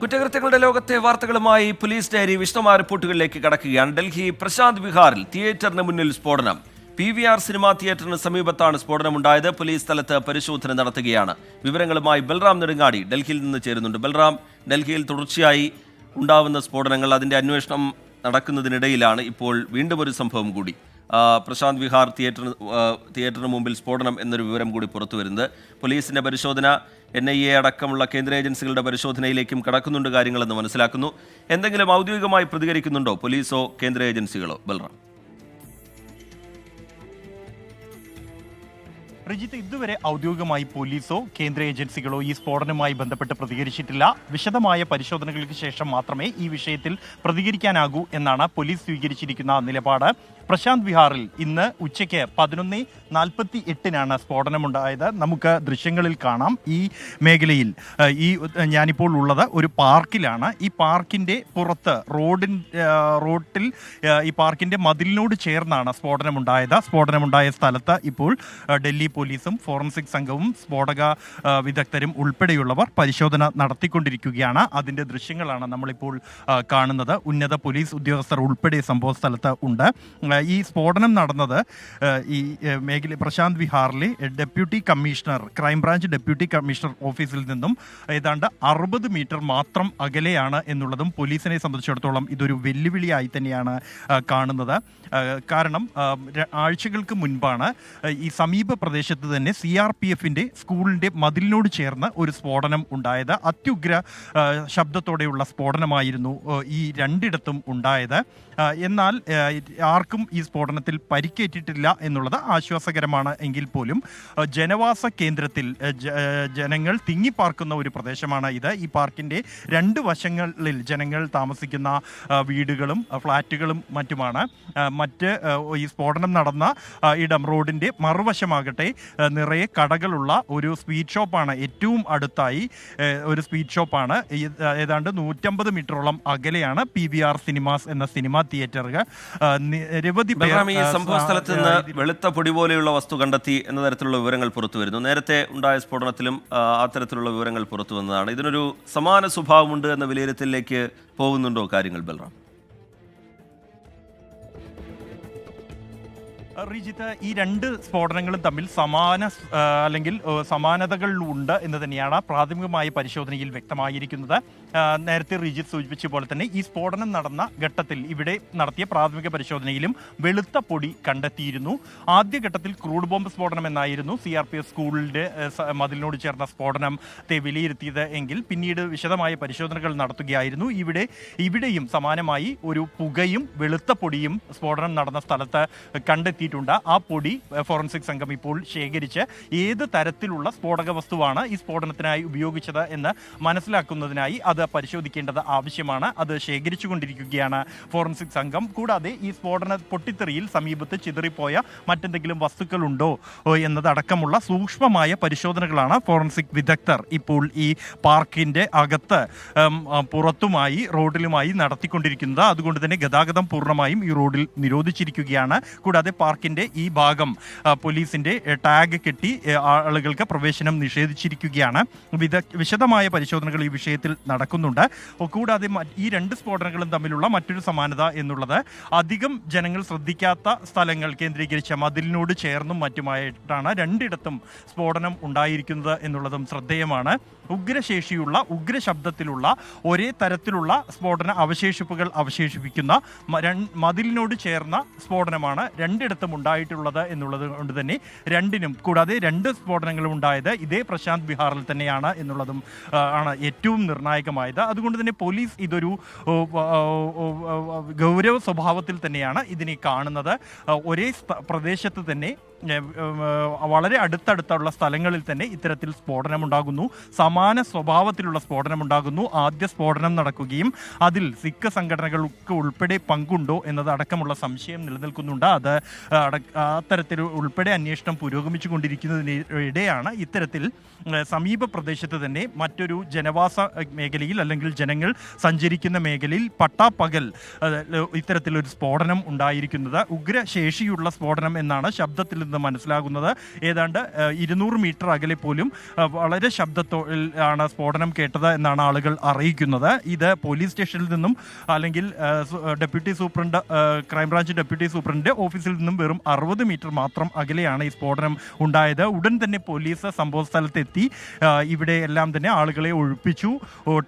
കുറ്റകൃത്യങ്ങളുടെ ലോകത്തെ വാർത്തകളുമായി പോലീസ് ഡയറി വിശദമായ റിപ്പോർട്ടുകളിലേക്ക് കടക്കുകയാണ്. ഡൽഹി പ്രശാന്ത് വിഹാറിൽ തിയേറ്ററിന് മുന്നിൽ സ്ഫോടനം. പി വി ആർ സിനിമാ തിയേറ്ററിന് സമീപത്താണ് സ്ഫോടനമുണ്ടായത്. പോലീസ് സ്ഥലത്ത് പരിശോധന നടത്തുകയാണ്. വിവരങ്ങളുമായി ബൽറാം നെടുങ്ങാടി ഡൽഹിയിൽ നിന്ന് ചേരുന്നുണ്ട്. ബൽറാം ഡൽഹിയിൽ തുടർച്ചയായി ഉണ്ടാവുന്ന സ്ഫോടനങ്ങൾ അതിന്റെ അന്വേഷണം നടക്കുന്നതിനിടയിലാണ് ഇപ്പോൾ വീണ്ടും ഒരു സംഭവം കൂടി. പ്രശാന്ത് വിഹാർ തിയേറ്ററിന് തിയേറ്ററിന് മുമ്പിൽ സ്ഫോടനം എന്നൊരു വിവരം കൂടി പുറത്തു വരുന്നത് പോലീസിന്റെ പരിശോധന എൻ ഐ എ അടക്കമുള്ള കേന്ദ്ര ഏജൻസികളുടെ പരിശോധനയിലേക്കും കടക്കുന്നുണ്ട് കാര്യങ്ങളെന്ന് മനസ്സിലാക്കുന്നു. എന്തെങ്കിലും ഔദ്യോഗികമായി പ്രതികരിക്കുന്നുണ്ടോ പോലീസോ കേന്ദ്ര ഏജൻസികളോ? ബൽറാം. റിജിത്ത് ഇതുവരെ ഔദ്യോഗികമായി പോലീസോ കേന്ദ്ര ഏജൻസികളോ ഈ സ്ഫോടനവുമായി ബന്ധപ്പെട്ട് പ്രതികരിച്ചിട്ടില്ല. വിശദമായ പരിശോധനകൾക്ക് ശേഷം മാത്രമേ ഈ വിഷയത്തിൽ പ്രതികരിക്കാനാകൂ എന്നാണ് പോലീസ് സ്വീകരിച്ചിരിക്കുന്ന നിലപാട്. പ്രശാന്ത് വിഹാറിൽ ഇന്ന് ഉച്ചയ്ക്ക് പതിനൊന്ന് നാൽപ്പത്തി എട്ടിനാണ് സ്ഫോടനമുണ്ടായത്. നമുക്ക് ദൃശ്യങ്ങളിൽ കാണാം. ഈ മേഖലയിൽ ഈ ഞാനിപ്പോൾ ഉള്ളത് ഒരു പാർക്കിലാണ്. ഈ പാർക്കിന്റെ പുറത്ത് റോഡിൻ റോട്ടിൽ ഈ പാർക്കിന്റെ മതിലിനോട് ചേർന്നാണ് സ്ഫോടനമുണ്ടായത്. സ്ഫോടനമുണ്ടായ സ്ഥലത്ത് ഇപ്പോൾ ഡൽഹി പോലീസും ഫോറൻസിക് സംഘവും സ്ഫോടക വിദഗ്ധരും ഉൾപ്പെടെയുള്ളവർ പരിശോധന നടത്തിക്കൊണ്ടിരിക്കുകയാണ്. അതിന്റെ ദൃശ്യങ്ങളാണ് നമ്മളിപ്പോൾ കാണുന്നത്. ഉന്നത പോലീസ് ഉദ്യോഗസ്ഥർ ഉൾപ്പെടെ സംഭവ സ്ഥലത്ത് ഉണ്ട്. ഈ സ്ഫോടനം നടന്നത് ഈ മേഖല Prashant വിഹാറിലെ deputy commissioner crime branch deputy commissioner ഓഫീസിൽ നിന്നും ഏതാണ്ട് അറുപത് മീറ്റർ മാത്രം അകലെയാണ് എന്നുള്ളതും പോലീസിനെ സംബന്ധിച്ചിടത്തോളം ഇതൊരു വെല്ലുവിളിയായി തന്നെയാണ് കാണുന്നത്. കാരണം ആഴ്ചകൾക്ക് മുൻപാണ് ഈ സമീപ പ്രദേശത്ത് തന്നെ സി ആർ പി എഫിന്റെ സ്കൂളിന്റെ മതിലിനോട് ചേർന്ന് ഒരു സ്ഫോടനം ഉണ്ടായത്. അത്യുഗ്ര ശബ്ദത്തോടെയുള്ള സ്ഫോടനമായിരുന്നു ഈ രണ്ടിടത്തും ഉണ്ടായത്. എന്നാൽ ആർക്കും ഈ സ്ഫോടനത്തിൽ പരിക്കേറ്റിട്ടില്ല എന്നുള്ളത് ആശ്വാസകരമാണ് എങ്കിൽ പോലും ജനവാസ കേന്ദ്രത്തിൽ ജനങ്ങൾ തിങ്ങിപ്പാർക്കുന്ന ഒരു പ്രദേശമാണ് ഇത്. ഈ പാർക്കിന്റെ രണ്ട് വശങ്ങളിൽ ജനങ്ങൾ താമസിക്കുന്ന വീടുകളും ഫ്ലാറ്റുകളും മറ്റുമാണ്. മറ്റ് ഈ സ്ഫോടനം നടന്ന ഇടം റോഡിന്റെ മറുവശമാകട്ടെ നിറയെ കടകളുള്ള ഒരു സ്വീറ്റ് ഷോപ്പാണ് ഏറ്റവും അടുത്തായി ഒരു സ്വീറ്റ് ഷോപ്പാണ് ഏതാണ്ട് നൂറ്റമ്പത് മീറ്ററോളം അകലെയാണ് പി വി ആർ സിനിമാസ് എന്ന സിനിമാ തിയേറ്റർ നിരവധി സംഭവ സ്ഥലത്ത് നിന്ന് വെളുത്ത പൊടി പോലെയുള്ള വസ്തു കണ്ടെത്തി എന്ന തരത്തിലുള്ള വിവരങ്ങൾ പുറത്തു വരുന്നു. നേരത്തെ ഉണ്ടായ സ്ഫോടനത്തിലും ആ, അത്തരത്തിലുള്ള വിവരങ്ങൾ പുറത്തു വന്നതാണ്. ഇതിനൊരു സമാന സ്വഭാവമുണ്ട് എന്ന വിലയിരുത്തലിലേക്ക് പോകുന്നുണ്ടോ കാര്യങ്ങൾ ബൽറാം? റിജിത്ത് ഈ രണ്ട് സ്ഫോടനങ്ങളും തമ്മിൽ സമാന അല്ലെങ്കിൽ സമാനതകളുണ്ട് എന്ന് തന്നെയാണ് പ്രാഥമികമായ പരിശോധനയിൽ വ്യക്തമായിരിക്കുന്നത്. നേരത്തെ റിജിത്ത് സൂചിപ്പിച്ച പോലെ തന്നെ ഈ സ്ഫോടനം നടന്ന ഘട്ടത്തിൽ ഇവിടെ നടത്തിയ പ്രാഥമിക പരിശോധനയിലും വെളുത്ത പൊടി കണ്ടെത്തിയിരുന്നു. ആദ്യഘട്ടത്തിൽ ക്രൂഡ് ബോംബ് സ്ഫോടനം എന്നായിരുന്നു സി ആർ പി എഫ് സ്കൂളിന്റെ മതിലിനോട് ചേർന്ന സ്ഫോടനത്തെ വിലയിരുത്തിയത് എങ്കിൽ പിന്നീട് വിശദമായ പരിശോധനകൾ നടത്തുകയായിരുന്നു. ഇവിടെ ഇവിടെയും സമാനമായി ഒരു പുകയും വെളുത്ത പൊടിയും സ്ഫോടനം നടന്ന സ്ഥലത്ത് കണ്ടെത്തിയിട്ടുണ്ട് ആ പൊടി ഫോറൻസിക് സംഘം ഇപ്പോൾ ശേഖരിച്ച് ഏത് തരത്തിലുള്ള സ്ഫോടക വസ്തുവാണ് ഈ സ്ഫോടനത്തിനായി ഉപയോഗിച്ചത് എന്ന് മനസ്സിലാക്കുന്നതിനായി അത് പരിശോധിക്കേണ്ടത് ആവശ്യമാണ്. അത് ശേഖരിച്ചുകൊണ്ടിരിക്കുകയാണ് ഫോറൻസിക് സംഘം. കൂടാതെ ഈ സ്ഫോടന പൊട്ടിത്തെറിയിൽ സമീപത്ത് ചിതറിപ്പോയ മറ്റെന്തെങ്കിലും വസ്തുക്കളുണ്ടോ എന്നതടക്കമുള്ള സൂക്ഷ്മമായ പരിശോധനകളാണ് ഫോറൻസിക് വിദഗ്ധർ ഇപ്പോൾ ഈ പാർക്കിന്റെ അകത്ത് പുറത്തുമായി റോഡിലുമായി നടത്തിക്കൊണ്ടിരിക്കുന്നത്. അതുകൊണ്ട് തന്നെ ഗതാഗതം പൂർണമായും ഈ റോഡിൽ നിരോധിച്ചിരിക്കുകയാണ്. കൂടാതെ പാർക്കിന്റെ ഈ ഭാഗം പോലീസിന്റെ ടാഗ് കെട്ടി ആളുകൾക്ക് പ്രവേശനം നിഷേധിച്ചിരിക്കുകയാണ്. വിശദമായ പരിശോധനകൾ ഈ വിഷയത്തിൽ നടക്കുന്നുണ്ട്. കൂടാതെ ഈ രണ്ട് സ്ഫോടനങ്ങളും തമ്മിലുള്ള മറ്റൊരു സമാനത എന്നുള്ളത് അധികം ജനങ്ങൾ ശ്രദ്ധിക്കാത്ത സ്ഥലങ്ങൾ കേന്ദ്രീകരിച്ച മതിലിനോട് ചേർന്നും മറ്റുമായിട്ടാണ് രണ്ടിടത്തും സ്ഫോടനം ഉണ്ടായിരിക്കുന്നത് എന്നുള്ളതും ശ്രദ്ധേയമാണ്. ഉഗ്രശേഷിയുള്ള ഉഗ്ര ഉഗ്രശബ്ദത്തിലുള്ള ഒരേ തരത്തിലുള്ള സ്ഫോടന അവശേഷിപ്പുകൾ അവശേഷിപ്പിക്കുന്ന മതിലിനോട് ചേർന്ന സ്ഫോടനമാണ് രണ്ടിടത്തും ഉണ്ടായിട്ടുള്ളത് എന്നുള്ളത് കൊണ്ട് തന്നെ രണ്ടിനും കൂടാതെ രണ്ട് സ്ഫോടനങ്ങളും ഉണ്ടായത് ഇതേ പ്രശാന്ത് ബിഹാറിൽ തന്നെയാണ് എന്നുള്ളതും ആണ് ഏറ്റവും നിർണായകമായത്. അതുകൊണ്ട് തന്നെ പോലീസ് ഇതൊരു ഗൗരവ സ്വഭാവത്തിൽ തന്നെയാണ് ഇതിനെ കാണുന്നത്. ഒരേ പ്രദേശത്ത് തന്നെ വളരെ അടുത്തടുത്തുള്ള സ്ഥലങ്ങളിൽ തന്നെ ഇത്തരത്തിൽ സ്ഫോടനമുണ്ടാകുന്നു. സമാന സ്വഭാവത്തിലുള്ള സ്ഫോടനമുണ്ടാകുന്നു. ആദ്യ സ്ഫോടനം നടക്കുകയും അതിൽ സിഖ് സംഘടനകൾക്ക് ഉൾപ്പെടെ പങ്കുണ്ടോ എന്നത് അടക്കമുള്ള സംശയം നിലനിൽക്കുന്നുണ്ട്. അത് അത്തരത്തിൽ ഉൾപ്പെടെ അന്വേഷണം പുരോഗമിച്ചു കൊണ്ടിരിക്കുന്നതിനിടെയാണ് ഇത്തരത്തിൽ സമീപ പ്രദേശത്ത് തന്നെ മറ്റൊരു ജനവാസ മേഖലയിൽ അല്ലെങ്കിൽ ജനങ്ങൾ സഞ്ചരിക്കുന്ന മേഖലയിൽ പട്ടാപ്പകൽ ഇത്തരത്തിലൊരു സ്ഫോടനം ഉണ്ടായിരിക്കുന്നത്. ഉഗ്രശേഷിയുള്ള സ്ഫോടനം എന്നാണ് ശബ്ദത്തിൽ നിന്ന് മനസ്സിലാകുന്നത്. ഏതാണ്ട് ഇരുന്നൂറ് മീറ്റർ അകലെ പോലും വളരെ ശബ്ദത്തോ ആണ് സ്ഫോടനം കേട്ടത് എന്നാണ് ആളുകൾ അറിയിക്കുന്നത്. ഇത് പോലീസ് സ്റ്റേഷനിൽ നിന്നും അല്ലെങ്കിൽ deputy superintendent crime branch deputy superintendent ഓഫീസിൽ നിന്നും വെറും അറുപത് മീറ്റർ മാത്രം അകലെയാണ് ഈ സ്ഫോടനം ഉണ്ടായത്. ഉടൻ തന്നെ പോലീസ് സംഭവ സ്ഥലത്തെത്തി ഇവിടെ എല്ലാം തന്നെ ആളുകളെ ഒഴിപ്പിച്ചു.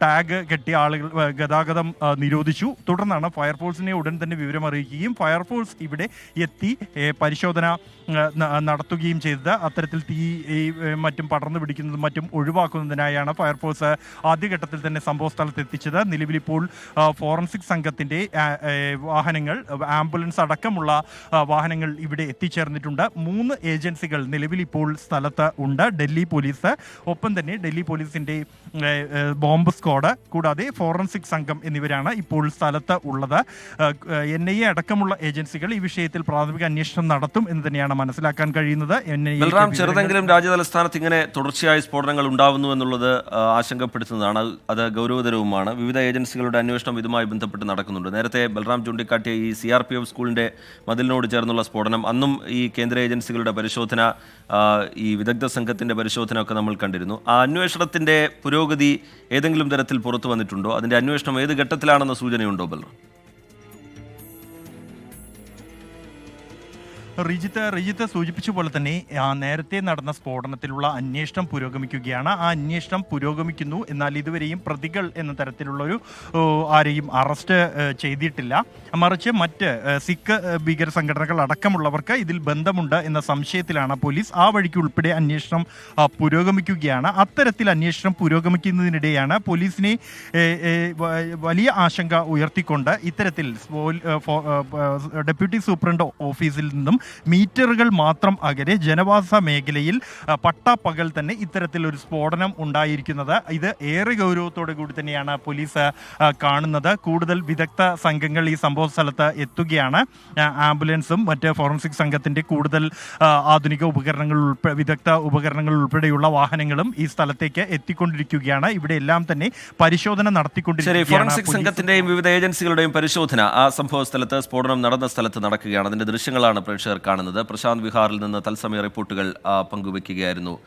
ടാഗ് കെട്ടിയ ആളുകൾ ഗതാഗതം നിരോധിച്ചു. തുടർന്നാണ് ഫയർഫോഴ്സിനെ ഉടൻ തന്നെ വിവരം അറിയിക്കുകയും ഫയർഫോഴ്സ് ഇവിടെ എത്തി പരിശോധന നടത്തുകയും ചെയ്തത്. അത്തരത്തിൽ തീ മറ്റും പടർന്നു പിടിക്കുന്നതും മറ്റും ഒഴിവാക്കുന്നതിനായാണ് ഫയർഫോഴ്സ് ആദ്യഘട്ടത്തിൽ തന്നെ സംഭവ സ്ഥലത്ത് എത്തിച്ചത് നിലവിൽ ഇപ്പോൾ ഫോറൻസിക് സംഘത്തിന്റെ വാഹനങ്ങൾ ആംബുലൻസ് അടക്കമുള്ള വാഹനങ്ങൾ ഇവിടെ എത്തിച്ചേർന്നിട്ടുണ്ട്. മൂന്ന് ഏജൻസികൾ നിലവിൽ ഇപ്പോൾ സ്ഥലത്ത് ഉണ്ട്. ഡൽഹി പോലീസ് ഒപ്പം തന്നെ ഡൽഹി ഏ, ബോംബ് സ്ക്വാഡ് കൂടാതെ ഫോറൻസിക് സംഘം എന്നിവരാണ് ഇപ്പോൾ സ്ഥലത്ത് ഉള്ളത്. എൻ ഐ എ അടക്കമുള്ള ഏജൻസികൾ ഈ വിഷയത്തിൽ പ്രാഥമിക അന്വേഷണം നടത്തും എന്ന് തന്നെയാണ് മനസ്സിലാക്കാൻ കഴിയുന്നത് ബൽറാം ചെറുതെങ്കിലും രാജ്യതലസ്ഥാനത്ത് ഇങ്ങനെ തുടർച്ചയായ സ്ഫോടനങ്ങൾ ഉണ്ടാവുന്നു എന്നുള്ളത് ആശങ്കപ്പെടുത്തുന്നതാണ്. അത് ഗൗരവതരവുമാണ്. വിവിധ ഏജൻസികളുടെ അന്വേഷണം ഇതുമായി ബന്ധപ്പെട്ട് നടക്കുന്നുണ്ട്. നേരത്തെ ബൽറാം ചൂണ്ടിക്കാട്ടിയ ഈ സി ആർ പി എഫ് സ്കൂളിന്റെ മതിലിനോട് ചേർന്നുള്ള സ്ഫോടനം അന്നും ഈ കേന്ദ്ര ഏജൻസികളുടെ പരിശോധന ഈ വിദഗ്ധ സംഘത്തിന്റെ പരിശോധന ഒക്കെ നമ്മൾ കണ്ടിരുന്നു. ആ അന്വേഷണത്തിന്റെ പുരോഗതി ഏതെങ്കിലും തരത്തിൽ പുറത്തു വന്നിട്ടുണ്ടോ? അതിന്റെ അന്വേഷണം ഏത് ഘട്ടത്തിലാണെന്ന സൂചനയുണ്ടോ ബൽറാം? റിജിത്ത് റിജിത്ത് സൂചിപ്പിച്ച പോലെ തന്നെ നേരത്തെ നടന്ന സ്ഫോടനത്തിലുള്ള അന്വേഷണം പുരോഗമിക്കുകയാണ്. ആ അന്വേഷണം പുരോഗമിക്കുന്നു. എന്നാൽ ഇതുവരെയും പ്രതികൾ എന്ന തരത്തിലുള്ളൊരു ആരെയും അറസ്റ്റ് ചെയ്തിട്ടില്ല. മറിച്ച് മറ്റ് സിഖ് ഭീകര സംഘടനകൾ അടക്കമുള്ളവർക്ക് ഇതിൽ ബന്ധമുണ്ട് എന്ന സംശയത്തിലാണ് പോലീസ് ആ വഴിക്ക് ഉൾപ്പെടെ അന്വേഷണം പുരോഗമിക്കുകയാണ്. അത്തരത്തിൽ അന്വേഷണം പുരോഗമിക്കുന്നതിനിടെയാണ് പോലീസിനെ വലിയ ആശങ്ക ഉയർത്തിക്കൊണ്ട് ഇത്തരത്തിൽ ഡെപ്യൂട്ടി സൂപ്രണ്ട് ഓഫീസിൽ നിന്നും മീറ്ററുകൾ മാത്രം അകലെ ജനവാസ മേഖലയിൽ പട്ടാപ്പകൽ തന്നെ ഇത്തരത്തിലൊരു സ്ഫോടനം ഉണ്ടായിരിക്കുന്നത്. ഇത് ഏറെ ഗൗരവത്തോടു കൂടി തന്നെയാണ് പോലീസ് കാണുന്നത്. കൂടുതൽ വിദഗ്ധ സംഘങ്ങൾ ഈ സംഭവ സ്ഥലത്ത് എത്തുകയാണ്. ആംബുലൻസും മറ്റ് ഫോറൻസിക് സംഘത്തിന്റെ കൂടുതൽ ആധുനിക ഉപകരണങ്ങൾ ഉൾപ്പെടെ വിദഗ്ധ ഉപകരണങ്ങൾ ഉൾപ്പെടെയുള്ള വാഹനങ്ങളും ഈ സ്ഥലത്തേക്ക് എത്തിക്കൊണ്ടിരിക്കുകയാണ്. ഇവിടെ എല്ലാം തന്നെ പരിശോധന നടത്തിക്കൊണ്ടിരിക്കുകയാണ് ഫോറൻസിക്. സംഘത്തിന്റെയും വിവിധ ഏജൻസികളുടെയും പരിശോധന ആ സംഭവ സ്ഥലത്ത് സ്ഫോടനം നടന്ന സ്ഥലത്ത് നടക്കുകയാണ്. അതിന്റെ ദൃശ്യങ്ങളാണ് പ്രേക്ഷകർ കാണുന്നത്. പ്രശാന്ത് വിഹാറിൽ നിന്ന് തത്സമയ റിപ്പോർട്ടുകൾ പങ്കുവയ്ക്കുകയായിരുന്നു.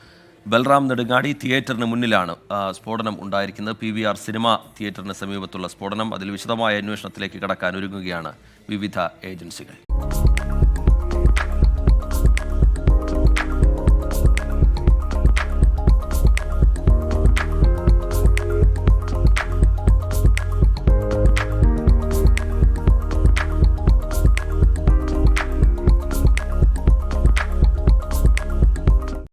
ബൽറാം നെടുങ്ങാടി തിയേറ്ററിന് മുന്നിലാണ് സ്ഫോടനം ഉണ്ടായിരിക്കുന്നത്. പി വി ആർ സിനിമ തിയേറ്ററിന് സമീപത്തുള്ള സ്ഫോടനം. അതിൽ വിശദമായ അന്വേഷണത്തിലേക്ക് കടക്കാൻ ഒരുങ്ങുകയാണ് വിവിധ ഏജൻസികൾ.